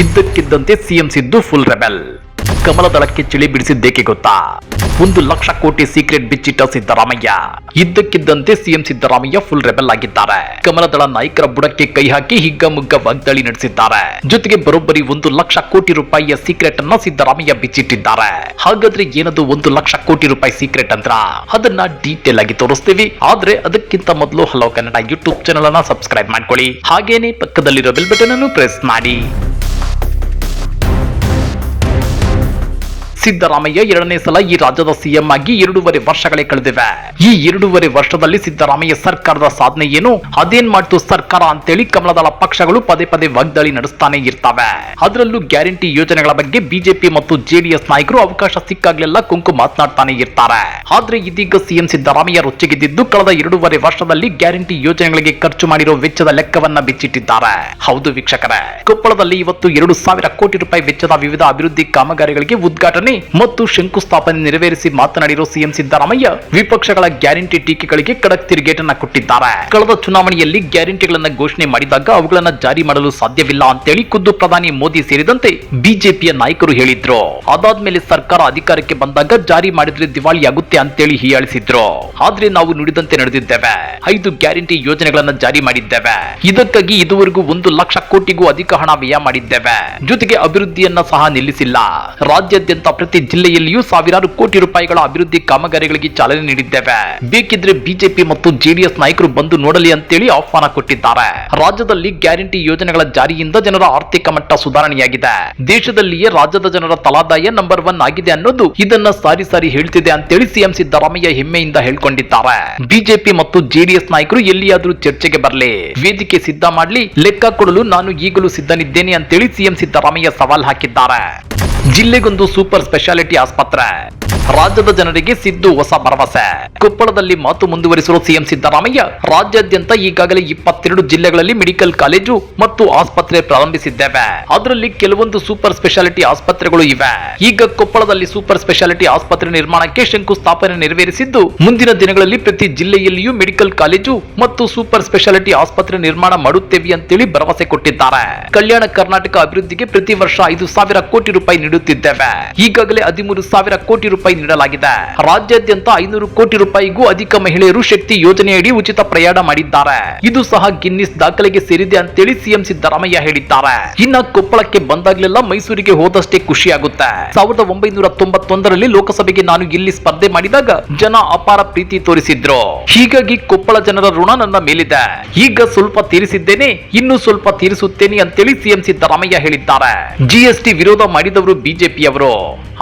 ಇದ್ದಕ್ಕಿದ್ದಂತೆ CM Siddu full rebel ಕಮಲದಳಕ್ಕೆ ಚಳಿ ಬಿಡಿಸಿದ್ದೇಕೆ ಗೊತ್ತಾ? ಒಂದು ಲಕ್ಷ ಕೋಟಿ ಸೀಕ್ರೆಟ್ ಬಿಚ್ಚಿಟ್ಟ ಸಿದ್ದರಾಮಯ್ಯ. ಇದ್ದಕ್ಕಿದ್ದಂತೆ ಸಿಎಂ ಸಿದ್ದರಾಮಯ್ಯ ಫುಲ್ ರೆಬೆಲ್ ಆಗಿದ್ದಾರೆ. ಕಮಲದಳ ನಾಯಕರ ಬುಡಕ್ಕೆ ಕೈ ಹಾಕಿ ಹಿಗ್ಗಮುಗ್ಗ ವಾಗ್ದಾಳಿ ನಡೆಸಿದ್ದಾರೆ. ಜೊತೆಗೆ ಬರೋಬ್ಬರಿ ಒಂದು ಲಕ್ಷ ಕೋಟಿ ರೂಪಾಯಿಯ ಸೀಕ್ರೆಟ್ ಅನ್ನ ಸಿದ್ದರಾಮಯ್ಯ ಬಿಚ್ಚಿಟ್ಟಿದ್ದಾರೆ. ಹಾಗಾದ್ರೆ ಏನದು ಒಂದು ಲಕ್ಷ ಕೋಟಿ ರೂಪಾಯಿ ಸೀಕ್ರೆಟ್ ಅಂದ್ರ? ಅದನ್ನ ಡೀಟೇಲ್ ಆಗಿ ತೋರಿಸ್ತೀವಿ. ಆದ್ರೆ ಅದಕ್ಕಿಂತ ಮೊದಲು ಹಲೋ ಕನ್ನಡ ಯೂಟ್ಯೂಬ್ ಚಾನಲ್ ಅನ್ನ ಸಬ್ಸ್ಕ್ರೈಬ್ ಮಾಡ್ಕೊಳ್ಳಿ. ಹಾಗೇನೆ ಪಕ್ಕದಲ್ಲಿರೋ ಬೆಲ್ ಬಟನ್ ಅನ್ನು ಪ್ರೆಸ್ ಮಾಡಿ. ಸಿದ್ದರಾಮಯ್ಯ ಎರಡನೇ ಸಲ ಈ ರಾಜ್ಯದ ಸಿಎಂ ಆಗಿ ಎರಡೂವರೆ ವರ್ಷಗಳೇ ಕಳೆದಿವೆ. ಈ ಎರಡೂವರೆ ವರ್ಷದಲ್ಲಿ ಸಿದ್ದರಾಮಯ್ಯ ಸರ್ಕಾರದ ಸಾಧನೆ ಏನು? ಅದೇನ್ ಮಾಡ್ತು ಸರ್ಕಾರ ಅಂತೇಳಿ ಕಮಲದಳ ಪಕ್ಷಗಳು ಪದೇ ಪದೇ ವಾಗ್ದಾಳಿ ನಡೆಸ್ತಾನೆ ಇರ್ತವೆ. ಅದರಲ್ಲೂ ಗ್ಯಾರಂಟಿ ಯೋಜನೆಗಳ ಬಗ್ಗೆ ಬಿಜೆಪಿ ಮತ್ತು ಜೆಡಿಎಸ್ ನಾಯಕರು ಅವಕಾಶ ಸಿಕ್ಕಾಗ್ಲೆಲ್ಲ ಕುಂಕು ಮಾತನಾಡ್ತಾನೆ ಇರ್ತಾರೆ. ಆದ್ರೆ ಇದೀಗ ಸಿಎಂ ಸಿದ್ದರಾಮಯ್ಯ ರೊಚ್ಚಿಗೆದ್ದಿದ್ದು ಕಳೆದ ಎರಡೂವರೆ ವರ್ಷದಲ್ಲಿ ಗ್ಯಾರಂಟಿ ಯೋಜನೆಗಳಿಗೆ ಖರ್ಚು ಮಾಡಿರೋ ವೆಚ್ಚದ ಲೆಕ್ಕವನ್ನ ಬಿಚ್ಚಿಟ್ಟಿದ್ದಾರೆ. ಹೌದು ವೀಕ್ಷಕರೇ, ಕೊಪ್ಪಳದಲ್ಲಿ ಇವತ್ತು ಎರಡು ಸಾವಿರ ಕೋಟಿ ರೂಪಾಯಿ ವೆಚ್ಚದ ವಿವಿಧ ಅಭಿವೃದ್ಧಿ ಕಾಮಗಾರಿಗಳಿಗೆ ಉದ್ಘಾಟನೆ ಮತ್ತು ಶಂಕುಸ್ಥಾಪನೆ ನೆರವೇರಿಸಿ ಮಾತನಾಡಿರುವ ಸಿಎಂ ಸಿದ್ದರಾಮಯ್ಯ ವಿಪಕ್ಷಗಳ ಗ್ಯಾರಂಟಿ ಟೀಕೆಗಳಿಗೆ ಖಡಕ್ ತಿರುಗೇಟನ್ನ ಕೊಟ್ಟಿದ್ದಾರೆ. ಕಳೆದ ಚುನಾವಣೆಯಲ್ಲಿ ಗ್ಯಾರಂಟಿಗಳನ್ನ ಘೋಷಣೆ ಮಾಡಿದಾಗ ಅವುಗಳನ್ನ ಜಾರಿ ಮಾಡಲು ಸಾಧ್ಯವಿಲ್ಲ ಅಂತೇಳಿ ಖುದ್ದು ಪ್ರಧಾನಿ ಮೋದಿ ಸೇರಿದಂತೆ ಬಿಜೆಪಿಯ ನಾಯಕರು ಹೇಳಿದ್ರು. ಅದಾದ್ಮೇಲೆ ಸರ್ಕಾರ ಅಧಿಕಾರಕ್ಕೆ ಬಂದಾಗ ಜಾರಿ ಮಾಡಿದ್ರೆ ದಿವಾಳಿಯಾಗುತ್ತೆ ಅಂತೇಳಿ ಹೀಯಾಳಿಸಿದ್ರು. ಆದ್ರೆ ನಾವು ನುಡಿದಂತೆ ನಡೆದಿದ್ದೇವೆ. ಐದು ಗ್ಯಾರಂಟಿ ಯೋಜನೆಗಳನ್ನ ಜಾರಿ ಮಾಡಿದ್ದೇವೆ. ಇದಕ್ಕಾಗಿ ಇದುವರೆಗೂ ಒಂದು ಲಕ್ಷ ಕೋಟಿಗೂ ಅಧಿಕ ಹಣ ವ್ಯಯ ಮಾಡಿದ್ದೇವೆ. ಜೊತೆಗೆ ಅಭಿವೃದ್ಧಿಯನ್ನ ಸಹ ನಿಲ್ಲಿಸಿಲ್ಲ. ರಾಜ್ಯಾದ್ಯಂತ ಪ್ರತಿ ಜಿಲ್ಲೆಯಲ್ಲಿಯೂ ಸಾವಿರಾರು ಕೋಟಿ ರೂಪಾಯಿಗಳ ಅಭಿವೃದ್ಧಿ ಕಾಮಗಾರಿಗಳಿಗೆ ಚಾಲನೆ ನೀಡಿದ್ದೇವೆ. ಬೇಕಿದ್ರೆ ಬಿಜೆಪಿ ಮತ್ತು ಜೆಡಿಎಸ್ ನಾಯಕರು ಬಂದು ನೋಡಲಿ ಅಂತೇಳಿ ಆಹ್ವಾನ ಕೊಟ್ಟಿದ್ದಾರೆ. ರಾಜ್ಯದಲ್ಲಿ ಗ್ಯಾರಂಟಿ ಯೋಜನೆಗಳ ಜಾರಿಯಿಂದ ಜನರ ಆರ್ಥಿಕ ಮಟ್ಟ ಸುಧಾರಣೆಯಾಗಿದೆ. ದೇಶದಲ್ಲಿಯೇ ರಾಜ್ಯದ ಜನರ ತಲಾದಾಯ ನಂಬರ್ ಒನ್ ಆಗಿದೆ ಅನ್ನೋದು ಇದನ್ನ ಸಾರಿ ಸಾರಿ ಹೇಳ್ತಿದೆ ಅಂತೇಳಿ ಸಿಎಂ ಸಿದ್ದರಾಮಯ್ಯ ಹೆಮ್ಮೆಯಿಂದ ಹೇಳ್ಕೊಂಡಿದ್ದಾರೆ. ಬಿಜೆಪಿ ಮತ್ತು ಜೆಡಿಎಸ್ ನಾಯಕರು ಎಲ್ಲಿಯಾದರೂ ಚರ್ಚೆಗೆ ಬರಲಿ. ವೇದಿಕೆ ಸಿದ್ಧ ಮಾಡಲಿ, ಲೆಕ್ಕ ಕೊಡಲು ನಾನು ಈಗಲೂ ಸಿದ್ಧನಿದ್ದೇನೆ ಅಂತೇಳಿ ಸಿಎಂ ಸಿದ್ದರಾಮಯ್ಯ ಸವಾಲ್ ಹಾಕಿದ್ದಾರೆ. ಜಿಲ್ಲೆಗೊಂದು ಸೂಪರ್ ಸ್ಪೆಷಾಲಿಟಿ ಆಸ್ಪತ್ರೆ. ರಾಜ್ಯದ ಜನರಿಗೆ ಸಿದ್ದು ಹೊಸ ಭರವಸೆ. ಕೊಪ್ಪಳದಲ್ಲಿ ಮಾತು ಮುಂದುವರಿಸಿರುವ ಸಿಎಂ ಸಿದ್ದರಾಮಯ್ಯ ರಾಜ್ಯಾದ್ಯಂತ ಈಗಾಗಲೇ ಇಪ್ಪತ್ತೆರಡು ಜಿಲ್ಲೆಗಳಲ್ಲಿ ಮೆಡಿಕಲ್ ಕಾಲೇಜು ಮತ್ತು ಆಸ್ಪತ್ರೆ ಪ್ರಾರಂಭಿಸಿದ್ದೇವೆ. ಅದರಲ್ಲಿ ಕೆಲವೊಂದು ಸೂಪರ್ ಸ್ಪೆಷಾಲಿಟಿ ಆಸ್ಪತ್ರೆಗಳು ಇವೆ. ಈಗ ಕೊಪ್ಪಳದಲ್ಲಿ ಸೂಪರ್ ಸ್ಪೆಷಾಲಿಟಿ ಆಸ್ಪತ್ರೆ ನಿರ್ಮಾಣಕ್ಕೆ ಶಂಕುಸ್ಥಾಪನೆ ನೆರವೇರಿಸಿದ್ದು, ಮುಂದಿನ ದಿನಗಳಲ್ಲಿ ಪ್ರತಿ ಜಿಲ್ಲೆಯಲ್ಲಿಯೂ ಮೆಡಿಕಲ್ ಕಾಲೇಜು ಮತ್ತು ಸೂಪರ್ ಸ್ಪೆಷಾಲಿಟಿ ಆಸ್ಪತ್ರೆ ನಿರ್ಮಾಣ ಮಾಡುತ್ತೇವೆ ಅಂತೇಳಿ ಭರವಸೆ ಕೊಟ್ಟಿದ್ದಾರೆ. ಕಲ್ಯಾಣ ಕರ್ನಾಟಕ ಅಭಿವೃದ್ಧಿಗೆ ಪ್ರತಿ ವರ್ಷ ಐದು ಸಾವಿರ ಕೋಟಿ ರೂಪಾಯಿ ನೀಡುತ್ತಿದ್ದೇವೆ. ಈಗಾಗಲೇ ಹದಿಮೂರು ಸಾವಿರ ಕೋಟಿ ರೂಪಾಯಿ ನೀಡಲಾಗಿದೆ. ರಾಜ್ಯಾದ್ಯಂತ ಐನೂರು ಕೋಟಿ ರೂಪಾಯಿಗೂ ಅಧಿಕ ಮಹಿಳೆಯರು ಶಕ್ತಿ ಯೋಜನೆಯಡಿ ಉಚಿತ ಪ್ರಯಾಣ ಮಾಡಿದ್ದಾರೆ. ಇದು ಸಹ ಗಿನ್ನಿಸ್ ದಾಖಲೆಗೆ ಸೇರಿದೆ ಅಂತೇಳಿ ಸಿಎಂ ಸಿದ್ದರಾಮಯ್ಯ ಹೇಳಿದ್ದಾರೆ. ಇನ್ನ ಕೊಪ್ಪಳಕ್ಕೆ ಬಂದಾಗ್ಲೆಲ್ಲ ಮೈಸೂರಿಗೆ ಹೋದಷ್ಟೇ ಖುಷಿಯಾಗುತ್ತೆ. ಸಾವಿರದ ಒಂಬೈನೂರ ತೊಂಬತ್ತೊಂದರಲ್ಲಿ ಲೋಕಸಭೆಗೆ ನಾನು ಇಲ್ಲಿ ಸ್ಪರ್ಧೆ ಮಾಡಿದಾಗ ಜನ ಅಪಾರ ಪ್ರೀತಿ ತೋರಿಸಿದ್ರು. ಹೀಗಾಗಿ ಕೊಪ್ಪಳ ಜನರ ಋಣ ನನ್ನ ಮೇಲಿದೆ. ಈಗ ಸ್ವಲ್ಪ ತೀರಿಸಿದ್ದೇನೆ, ಇನ್ನು ಸ್ವಲ್ಪ ತೀರಿಸುತ್ತೇನೆ ಅಂತೇಳಿ ಸಿಎಂ ಸಿದ್ದರಾಮಯ್ಯ ಹೇಳಿದ್ದಾರೆ. ಜಿಎಸ್ಟಿ ವಿರೋಧ ಮಾಡಿದವರು ಬಿಜೆಪಿಯವರು.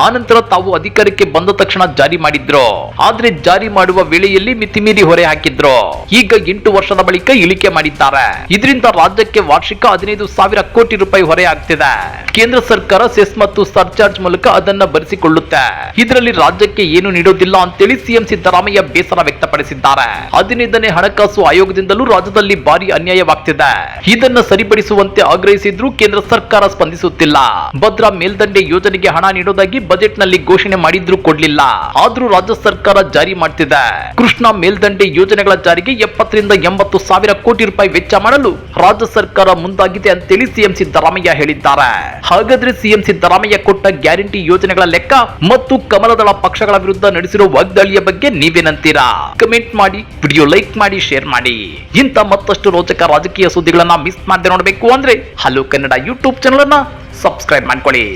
ಆನಂತರ ತಾವು ಅಧಿಕಾರಕ್ಕೆ ಬಂದ ತಕ್ಷಣ ಜಾರಿ ಮಾಡಿದ್ರು? ಆದ್ರೆ ಜಾರಿ ಮಾಡುವ ವೇಳೆಯಲ್ಲಿ ಮಿತಿಮೀರಿ ಹೊರೆ ಹಾಕಿದ್ರು? ಈಗ ಎಂಟು ವರ್ಷದ ಬಳಿಕ ಇಳಿಕೆ ಮಾಡಿದ್ದಾರೆ. ಇದರಿಂದ ರಾಜ್ಯಕ್ಕೆ ವಾರ್ಷಿಕ ಹದಿನೈದು ಸಾವಿರ ಕೋಟಿ ರೂಪಾಯಿ ಹೊರೆ ಆಗ್ತಿದೆ. ಕೇಂದ್ರ ಸರ್ಕಾರ ಸೆಸ್ ಮತ್ತು ಸರ್ಚಾರ್ಜ್ ಮೂಲಕ ಅದನ್ನ ಭರಿಸಿಕೊಳ್ಳುತ್ತೆ ಇದರಲ್ಲಿ ರಾಜ್ಯಕ್ಕೆ ಏನು ನೀಡೋದಿಲ್ಲ ಅಂತೇಳಿ ಸಿಎಂ ಸಿದ್ದರಾಮಯ್ಯ ಬೇಸರ ವ್ಯಕ್ತಪಡಿಸಿದ್ದಾರೆ. ಹದಿನೈದನೇ ಹಣಕಾಸು ಆಯೋಗದಿಂದಲೂ ರಾಜ್ಯದಲ್ಲಿ ಭಾರಿ ಅನ್ಯಾಯವಾಗ್ತಿದೆ. ಇದನ್ನ ಸರಿಪಡಿಸುವಂತೆ ಆಗ್ರಹಿಸಿದ್ರು ಕೇಂದ್ರ ಸರ್ಕಾರ ಸ್ಪಂದಿಸುತ್ತಿಲ್ಲ. ಭದ್ರಾ ಮೇಲ್ದಂಡೆ ಯೋಜನೆಗೆ ಹಣ ನೀಡೋದಾಗಿ ಬಜೆಟ್ನಲ್ಲಿ ಘೋಷಣೆ ಮಾಡಿದ್ರು ಕೊಡ್ಲಿಲ್ಲ. ಆದ್ರೂ ರಾಜ್ಯ ಸರ್ಕಾರ ಜಾರಿ ಮಾಡ್ತಿದೆ. ಕೃಷ್ಣ ಮೇಲ್ದಂಡೆ ಯೋಜನೆಗಳ ಜಾರಿಗೆ ಎಪ್ಪತ್ತರಿಂದ ಎಂಬತ್ತು ಸಾವಿರ ಕೋಟಿ ರೂಪಾಯಿ ವೆಚ್ಚ ಮಾಡಲು ರಾಜ್ಯ ಸರ್ಕಾರ ಮುಂದಾಗಿದೆ ಅಂತೇಳಿ ಸಿಎಂ ಸಿದ್ದರಾಮಯ್ಯ ಹೇಳಿದ್ದಾರೆ. ಹಾಗಾದ್ರೆ ಸಿಎಂ ಸಿದ್ದರಾಮಯ್ಯ ಕೊಟ್ಟ ಗ್ಯಾರಂಟಿ ಯೋಜನೆಗಳ ಲೆಕ್ಕ ಮತ್ತು ಕಮಲದಳ ಪಕ್ಷಗಳ ವಿರುದ್ಧ ನಡೆಸಿರುವ ವಾಗ್ದಾಳಿಯ ಬಗ್ಗೆ ನೀವೇನಂತೀರಾ? ಕಮೆಂಟ್ ಮಾಡಿ, ವಿಡಿಯೋ ಲೈಕ್ ಮಾಡಿ, ಶೇರ್ ಮಾಡಿ. ಇಂಥ ಮತ್ತಷ್ಟು ರೋಚಕ ರಾಜಕೀಯ ಸುದ್ದಿಗಳನ್ನ ಮಿಸ್ ಮಾಡದೆ ನೋಡಬೇಕು ಅಂದ್ರೆ ಹಲೋ ಕನ್ನಡ ಯೂಟ್ಯೂಬ್ ಚಾನಲ್ ಅನ್ನ ಸಬ್ಸ್ಕ್ರೈಬ್ ಮಾಡ್ಕೊಳ್ಳಿ.